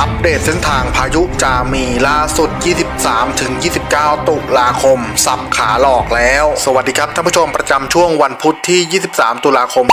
อัปเดตเส้นทางพายุจามีล่าสุด 23 ถึง 29 ตุลาคม สับขาหลอกแล้ว สวัสดีครับท่านผู้ชมประจำช่วงวันพุธที่ 23 ตุลาคม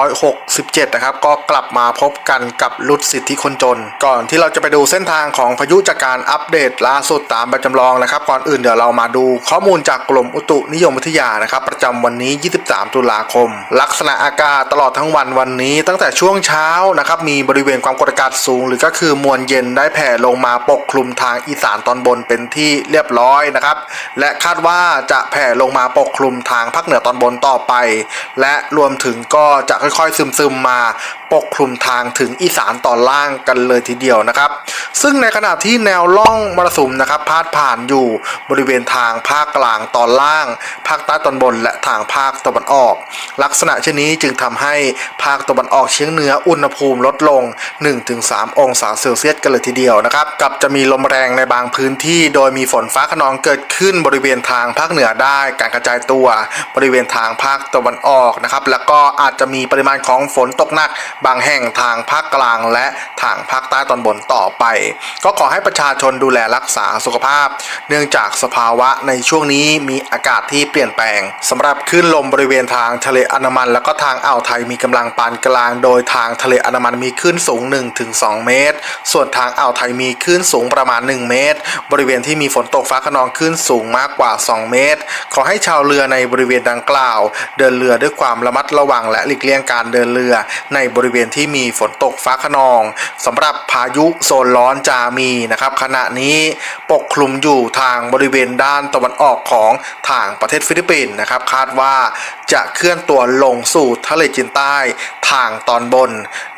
2567 นะครับ ก็กลับมาพบกันกับลุดสิทธิคนจน ก่อนที่เราจะไปดูเส้นทางของพายุจากการอัปเดตล่าสุดตามแบบจำลองนะครับ ก่อนอื่นเดี๋ยวเรามาดูข้อมูลจากกรมอุตุนิยมวิทยานะครับ ประจำวันนี้ 23 ตุลาคม ลักษณะอากาศตลอดทั้งวันวันนี้ ตั้งแต่ช่วงเช้านะครับมีบริเวณความกดอากาศสูงหรือก็คือมวลเย็นได้แผ่ลงมาปกคลุมทางอีสานตอนบนเป็นที่เรียบร้อยนะครับ และคาดว่าจะแผ่ลงมาปกคลุมทางภาคเหนือตอนบนต่อไป และรวมถึงก็จะค่อยๆซึมๆมาปกคลุมทางถึงอีสานตอนล่างกันเลยทีเดียวนะครับ ซึ่งในขณะที่แนวล่องมรสุมนะครับพาดผ่านอยู่บริเวณทางภาคกลางตอนล่าง ภาคใต้ตอนบน และทางภาคตะวันออก ลักษณะเช่นนี้จึงทำให้ภาคตะวันออกเฉียงเหนืออุณหภูมิลดลง 1-3 องศาเซลเซียสกันเลยทีเดียวนะครับกับจะมีลมแรงในบางพื้นที่ โดยมีฝนฟ้าขนองเกิดขึ้นบริเวณทางภาคเหนือได้การกระจายตัว บริเวณทางภาคตะวันออกนะครับแล้วก็อาจจะมีปริมาณของฝนตกหนักบางแห่งทางภาคกลางและทางภาคใต้ตอนบนต่อไป ก็ขอให้ประชาชนดูแลรักษาสุขภาพ เนื่องจากสภาวะในช่วงนี้มีอากาศที่เปลี่ยนแปลงสำหรับคลื่นลมบริเวณทางทะเลอันดามัน แล้วก็ทางอ่าวไทยมีกำลังปานกลาง โดยทางทะเลอันดามันมีคลื่นสูง 1-2 เมตร ส่วนทางอ่าวไทยมีคลื่นสูงประมาณ 1 เมตร บริเวณที่มีฝนตกฟ้าขนองคลื่นสูงมากกว่า 2 เมตร ขอให้ชาวเรือในบริเวณดังกล่าว เดินเรือด้วยความระมัดระวังและหลีกเลี่ยงการเดินเรือในบริริเวณที่มีฝนตกฟ้าขนองสำหรับพายุโซนร้อนจามีนะครับ ขณะนี้ปกคลุมอยู่ทางบริเวณด้านตะวันออกของทางประเทศฟิลิปปินส์นะครับ คาดว่าจะเคลื่อนตัวลงสู่ทะเลจีนใต้ทางตอนบน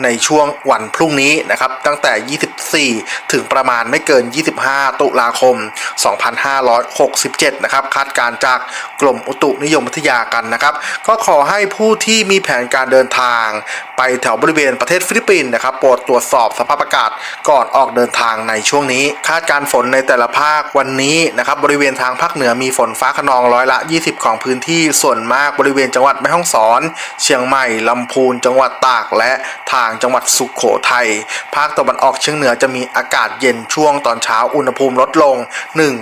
ในช่วงวันพรุ่งนี้นะครับ ตั้งแต่ 24 ถึงประมาณไม่เกิน 25 ตุลาคม 2567 นะครับ คาดการจากกรมอุตุนิยมวิทยากันนะครับ ก็ขอให้ผู้ที่มีแผนการเดินทาง ไปแถวบริเวณประเทศฟิลิปปินส์นะครับ โปรดตรวจสอบสภาพอากาศก่อนออกเดินทางในช่วงนี้ คาดการฝนในแต่ละภาควันนี้นะครับ บริเวณทางภาคเหนือมีฝนฟ้าขนองร้อยละ 20 ของพื้นที่ส่วนมากบริเวณจังหวัดแม่ฮ่องสอน เชียงใหม่ลำพูนจังหวัดตากและทางจังหวัดสุขโขทัยภาคตะวันออกเฉียงเหนือจะมีอากาศเย็นช่วงตอนเช้าอุณหภูมิลดลง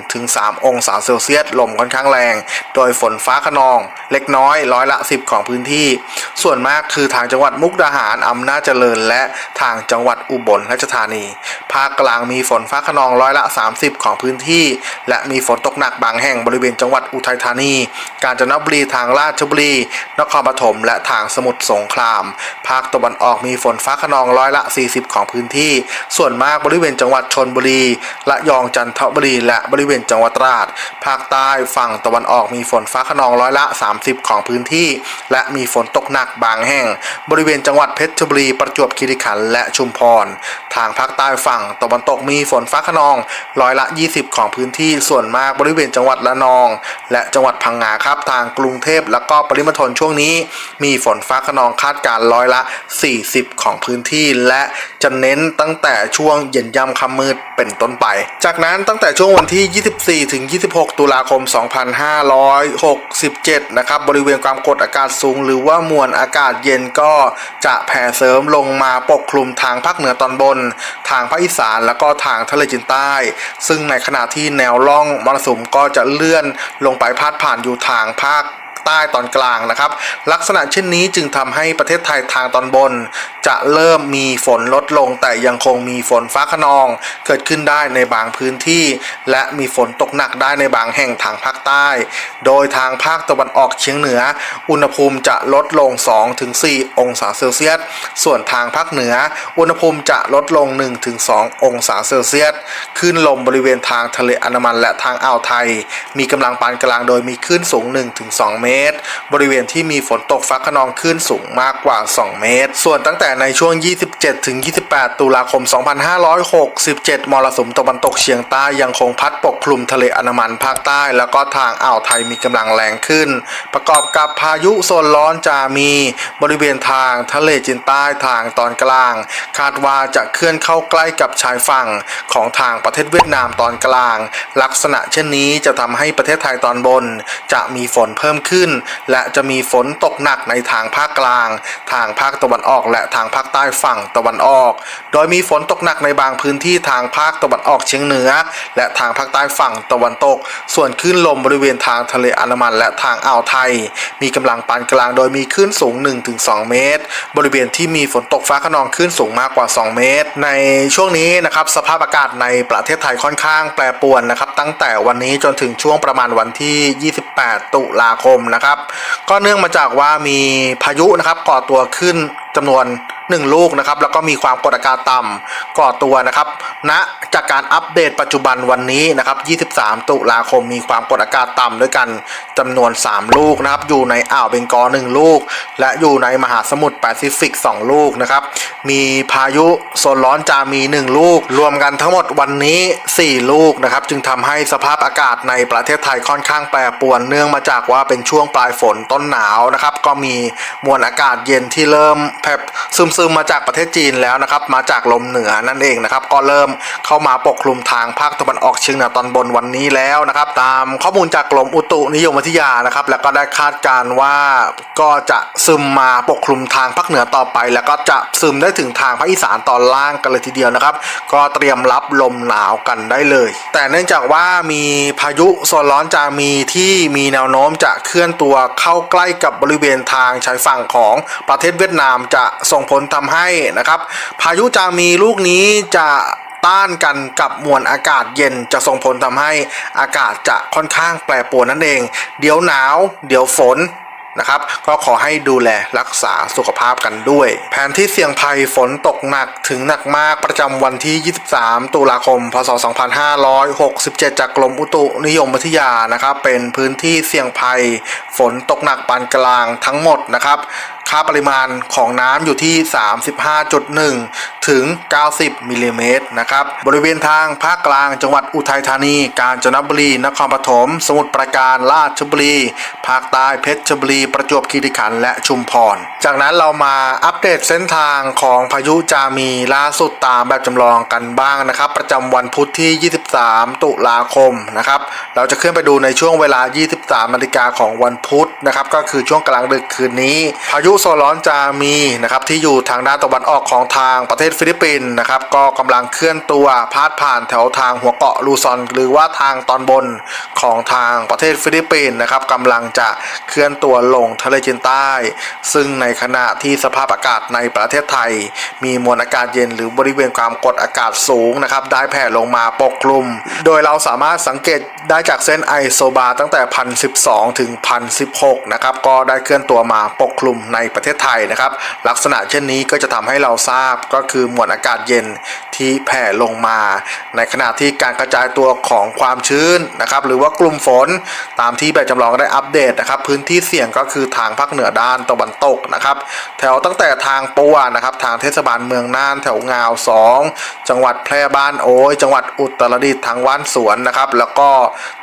1-3 องศาเซลเซียสลมค่อนข้างแรง โดยฝนฟ้าขนอง เล็กน้อยร้อยละ 10 ของพื้นที่ ส่วนมากคือทางจังหวัดมุกดาหารอำนาจเจริญ และทางจังหวัดอุบลราชธานี ภาคกลางมีฝนฟ้าขนองร้อยละ 30 ของพื้นที่ และมีฝนตกหนักบางแห่งบริเวณจังหวัดอุทัยธานี กาญจนบุรีทางราชบุรีนครปฐมและทางสมุทรสงคราม ภาคตะวันออกมีฝนฟ้าขนองร้อยละ 40 ของพื้นที่ ส่วนมากบริเวณจังหวัดชนบุรีระยองจันทบุรี และบริเวณจังหวัดตราด ภาคใต้ฝั่งตะวันออกมีฝนฟ้าขนองร้อยละ 30 ของพื้นที่ และมีฝนตกหนักบางแห่ง บริเวณจังหวัดเพชรบุรีประจวบคีรีขันธ์และชุมพร ทางภาคใต้ฝั่งตะวันตกมีฝนฟ้าขนองร้อยละ 20 ของพื้นที่ส่วนมากบริเวณจังหวัดละนอง และจังหวัดพังงาครับทางกรุงเทพและก็ปริมณฑลช่วงนี้ มีฝนฟ้าขนองคาดการร้อยละ 40 ของพื้นที่และจะเน้นตั้งแต่ช่วงเย็นย่ำค่ำมืดเป็นต้นไป จากนั้นตั้งแต่ช่วงวันที่ 24 ถึง 26 ตุลาคม 2567 นะครับ บริเวณความกดอากาศสูง หรือว่ามวลอากาศเย็นก็จะแผ่เสริมลงมาปกคลุมทางภาคเหนือตอนบนทางภาคอีสานแล้วก็ทางทะเลจีนใต้ ซึ่งในขณะที่แนวร่องมรสุมก็จะเลื่อนลงไปพาดผ่านอยู่ทางภาค ใต้ตอนกลางนะครับ ลักษณะเช่นนี้จึงทำให้ประเทศไทยทางตอนบน จะเริ่มมีฝนลดลง แต่ยังคงมีฝนฟ้าขนอง เกิดขึ้นได้ในบางพื้นที่ และมีฝนตกหนักได้ในบางแห่งทางภาคใต้ โดยทางภาคตะวันออกเฉียงเหนือ อุณหภูมิจะลดลง 2-4 องศาเซลเซียส ส่วนทางภาคเหนือ อุณหภูมิจะลดลง 1-2 องศาเซลเซียสคลื่นลมบริเวณทางทะเลอันดามันและทางอ่าวไทย มีกำลังปานกลางโดยมีคลื่นสูง 1-2 เมตรบริเวณที่มีฝนตกฟ้าขนองคลื่นสูงมากกว่า 2 เมตร ส่วนตั้งแต่ในช่วง 27-28 ตุลาคม 2567 มรสุมตะวันตกเฉียงใต้ยังคงพัดปกคลุมทะเลอันมันภาคใต้ แล้วก็ทางอ่าวไทยมีกำลังแรงขึ้น ประกอบกับพายุโซนร้อนจามีบริเวณทางทะเลจีนใต้ทางตอนกลาง คาดว่าจะเคลื่อนเข้าใกล้กับชายฝั่งของทางประเทศเวียดนามตอนกลาง ลักษณะเช่นนี้จะทำให้ประเทศไทยตอนบน จะมีฝนเพิ่มขึ้นน และจะมีฝนตกหนักในทางภาคกลาง ทางภาคตะวันออก และทางภาคใต้ฝั่งตะวันออก โดยมีฝนตกหนักในบางพื้นที่ทางภาคตะวันออกเฉียงเหนือ และทางภาคใต้ฝั่งตะวันตก ส่วนคลื่นลมบริเวณทางทะเลอันดามันและทางอ่าวไทย มีกำลังปานกลางโดยมีคลื่นสูง 1-2 เมตร บริเวณที่มีฝนตกฟ้าขนองคลื่นสูงมากกว่า 2 เมตร ในช่วงนี้นะครับสภาพอากาศในประเทศไทยค่อนข้างแปรปรวนนะครับตั้งแต่วันนี้จนถึงช่วงประมาณวันที่ 28 ตุลาคมนะครับ ก็เนื่องมาจากว่ามีพายุนะครับก่อตัวขึ้น จำนวน 1 ลูกนะครับแล้วก็มีความกดอากาศต่ำก่อตัวนะครับณจากการอัปเดตปัจจุบันวันนี้นะครับ 23 ตุลาคมมีความกดอากาศต่ำด้วยกันจำนวน 3 ลูกนะครับอยู่ในอ่าวเบงกอล1ลูก และอยู่ในมหาสมุทรแปซิฟิก 2 ลูกนะครับมีพายุโซนร้อนจามี 1 ลูก รวมกันทั้งหมดวันนี้ 4 ลูกนะครับจึงทำให้สภาพอากาศในประเทศไทยค่อนข้างแปรปรวนเนื่องมาจากว่าเป็นช่วงปลายฝนต้นหนาวนะครับก็มีมวลอากาศเย็นที่เริ่มแแผบซึมซึมๆมาจากประเทศจีนแล้วนะครับ มาจากลมเหนือนั่นเองนะครับ ก็เริ่มเข้ามาปกคลุมทางภาคตะวันออกเฉียงเหนือตอนบนวันนี้แล้วนะครับ ตามข้อมูลจากกรมอุตุนิยมวิทยานะครับ แล้วก็ได้คาดการณ์ว่าก็จะซึมมาปกคลุมทางภาคเหนือต่อไป แล้วก็จะซึมได้ถึงทางภาคอีสานตอนล่างกันเลยทีเดียวนะครับ ก็เตรียมรับลมหนาวกันได้เลย แต่เนื่องจากว่ามีพายุโซนร้อนจามีที่มีแนวโน้มจะเคลื่อนตัวเข้าใกล้กับบริเวณทางชายฝั่งของประเทศเวียดนามจะะส่งผลทำให้นะครับ พายุจามีลูกนี้จะต้านกันกับมวลอากาศเย็นจะส่งผลทำให้อากาศจะค่อนข้างแปรปรวนนั่นเอง เดี๋ยวหนาว เดี๋ยวฝนนะครับก็ขอให้ดูแลรักษาสุขภาพกันด้วย แผนที่เสี่ยงภัยฝนตกหนักถึงหนักมากประจำวันที่ 23 ตุลาคม พศ 2567 จากกรมอุตุนิยมวิทยานะครับ เป็นพื้นที่เสี่ยงภัย ฝนตกหนักปานกลางทั้งหมดนะครับ ค่าปริมาณของน้ำอยู่ที่ 35.1 ถึง 90 มิลลิเมตรนะครับ บริเวณทางภาคกลางจังหวัดอุทัยธานี กาญจนบุรี นครปฐม สมุทรปราการ ราชบุรี ภาคใต้ เพชรบุรี ประจวบคีรีขันธ์ และชุมพร จากนั้นเรามาอัปเดตเส้นทางของพายุจามีล่าสุดตามแบบจำลองกันบ้างนะครับ ประจำวันพุธที่ 23 ตุลาคมนะครับ เราจะเคลื่อนไปดูในช่วงเวลา 23 นาฬิกาของวันพุธนะครับ ก็คือช่วงกลางดึกคืนนี้ พายุโซนร้อนจามีนะครับที่อยู่ทางด้านตะวันออกของทางประเทศฟิลิปปินส์นะครับก็กำลังเคลื่อนตัวพาดผ่านแถวทางหัวเกาะลูซอน หรือว่าทางตอนบนของทางประเทศฟิลิปปินส์นะครับกำลังจะเคลื่อนตัวลงทะเลจีนใต้ ซึ่งในขณะที่สภาพอากาศในประเทศไทย มีมวลอากาศเย็นหรือบริเวณความกดอากาศสูงนะครับได้แผ่ลงมาปกคลุม โดยเราสามารถสังเกตได้จากเส้นไอโซบาตั้งแต่ 1,012 ถึง 1,016 นะครับก็ได้เคลื่อนตัวมาปกคลุมในประเทศไทยนะครับ ลักษณะเช่นนี้ก็จะทำให้เราทราบก็คือมวลอากาศเย็น ที่แผ่ลงมา ในขณะที่การกระจายตัวของความชื้นนะครับหรือว่ากลุ่มฝนตามที่แบบจำลองได้อัปเดตนะครับ พื้นที่เสี่ยงก็คือทางภาคเหนือด้านตะวันตกนะครับแถวตั้งแต่ทางปัวนะครับทางเทศบาลเมืองน่านแถวงาว 2 จังหวัดแพร่บ้านโอ้ยจังหวัดอุตรดิตถ์ทางว่านสวนนะครับแล้วก็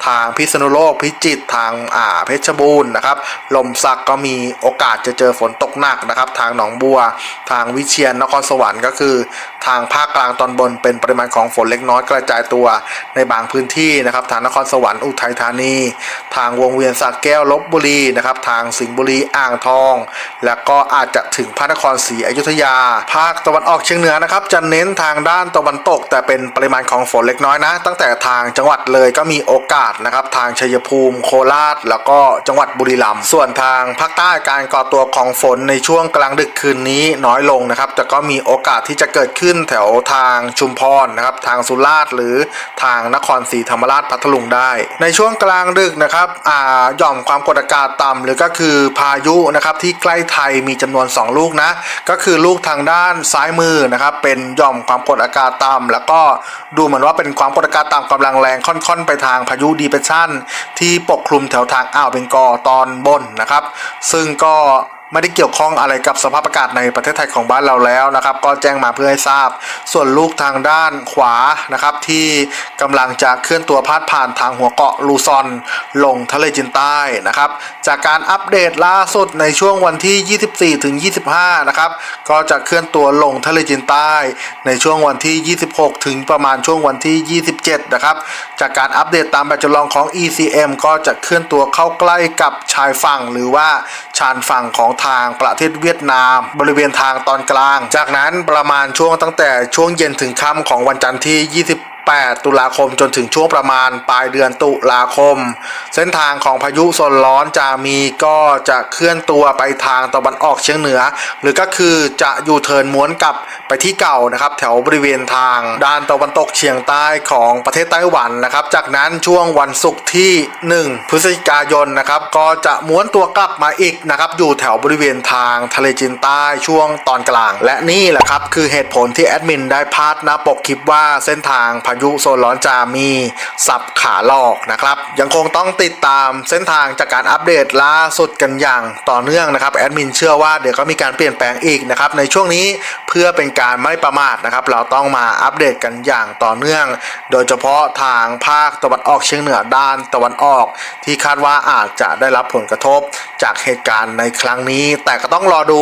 ทางพิษณุโลกพิจิตรทางอ่าเพชรบูรณ์นะครับลมสักก็มีโอกาสจะเจอฝนตกหนักนะครับ ทางหนองบัว ทางวิเชียรนครสวรรค์ก็คือ ทางภาคกลางตอนบนเป็นปริมาณของฝนเล็กน้อยกระจายตัวในบางพื้นที่นะครับทางนครสวรรค์อุทัยธานี ทางวงเวียนสระแก้วลบบุรีนะครับทางสิงห์บุรีอ่างทอง แล้วก็อาจจะถึงพระนครศรีอยุธยา ภาคตะวันออกเฉียงเหนือนะครับจะเน้นทางด้านตะวันตก แต่เป็นปริมาณของฝนเล็กน้อยนะ ตั้งแต่ทางจังหวัดเลยก็มีโอกาสนะครับทางชัยภูมิโคราช แล้วก็จังหวัดบุรีรัมย์ส่วนทางภาคใต้การก่อตัวของฝนในช่วงกลางดึกคืนนี้น้อยลงนะครับแต่ก็มีโอกาสที่จะเกิดขึ้นแถวทางางชุมพรนะครับทางสุราษฎร์หรือทางนครศรีธรรมราชพัทลุงได้ ในช่วงกลางดึกนะครับอ่าหย่อมความกดอากาศต่ำหรือก็คือพายุนะครับที่ใกล้ไทยมีจำนวน 2 ลูกนะก็คือลูกทางด้านซ้ายมือนะครับเป็นหย่อมความกดอากาศต่ำแล้วก็ดูเหมือนว่าเป็นความกดอากาศต่ำกำลังแรงค่อนๆ ไปทางพายุดีเพรสชันที่ปกคลุมแถวทางอ่าวเบงกอตอนบนนะครับ ซึ่งก็ ไม่ได้เกี่ยวข้องอะไรกับสภาพอากาศในประเทศไทยของบ้านเราแล้วนะครับ ก็แจ้งมาเพื่อให้ทราบ ส่วนลูกทางด้านขวานะครับที่กำลังจะเคลื่อนตัวพาดผ่านทางหัวเกาะลูซอน ลงทะเลจีนใต้นะครับ จากการอัปเดตล่าสุดในช่วงวันที่ 24 ถึง 25 นะครับ ก็จะเคลื่อนตัวลงทะเลจีนใต้ ในช่วงวันที่ 26 ถึงประมาณช่วงวันที่ 27 นะครับ จากการอัปเดตตามแบบจำลองของ ECM ก็จะเคลื่อนตัวเข้าใกล้กับชายฝั่งหรือว่าานฝั่งของทางประเทศเวียดนาม บริเวณทางตอนกลาง จากนั้นประมาณช่วงตั้งแต่ช่วงเย็นถึงค่ำของวันจันทร์ที่ 20 8 ตุลาคมจนถึงช่วงประมาณปลายเดือนตุลาคม เส้นทางของพายุโซนร้อนจะมีก็จะเคลื่อนตัวไปทางตะวันออกเฉียงเหนือ หรือก็คือจะอยู่เทินม้วนกลับไปที่เก่านะครับ แถวบริเวณทางด้านตะวันตกเฉียงใต้ของประเทศไต้หวันนะครับ จากนั้นช่วงวันศุกร์ที่ 1 พฤศจิกายนนะครับ ก็จะม้วนตัวกลับมาอีกนะครับ อยู่แถวบริเวณทางทะเลจีนใต้ช่วงตอนกลาง และนี่แหละครับคือเหตุผลที่แอดมินได้พาดหน้าปกคลิปว่าเส้นทางพาายุโซนร้อนจะมีสับขาลอกนะครับ ยังคงต้องติดตามเส้นทางจากการอัปเดตล่าสุดกันอย่างต่อเนื่องนะครับแอดมินเชื่อว่าเดี๋ยวก็มีการเปลี่ยนแปลงอีกนะครับในช่วงนี้ พื่อเป็นการไม่ประมาทนะครับ เราต้องมาอัปเดตกันอย่างต่อเนื่อง โดยเฉพาะทางภาคตะวันออกเฉียงเหนือด้านตะวันออก ที่คาดว่าอาจจะได้รับผลกระทบจากเหตุการณ์ในครั้งนี้ แต่ก็ต้องรอดู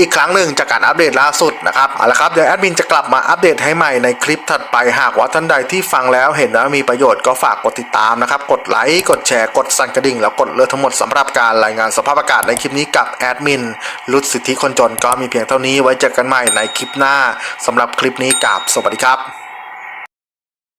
อีกครั้งหนึ่งจากการอัปเดตล่าสุดนะครับเอาละครับเดี๋ยวแอดมินจะกลับมาอัปเดตให้ใหม่ในคลิปถัดไปหากว่าท่านใดที่ฟังแล้วเห็นว่ามีประโยชน์ก็ฝากกดติดตามนะครับ กดไลค์กดแชร์กดสั่นกระดิ่ง แล้วกดเลือทั้งหมดสำหรับการรายงานสภาพอากาศในคลิปนี้กับแอดมินรุดสิทธิคนจนก็มีเพียงเท่านี้ไว้เจอกันใหม่ในคลิปหน้าสำหรับคลิปนี้กับสวัสดีครับ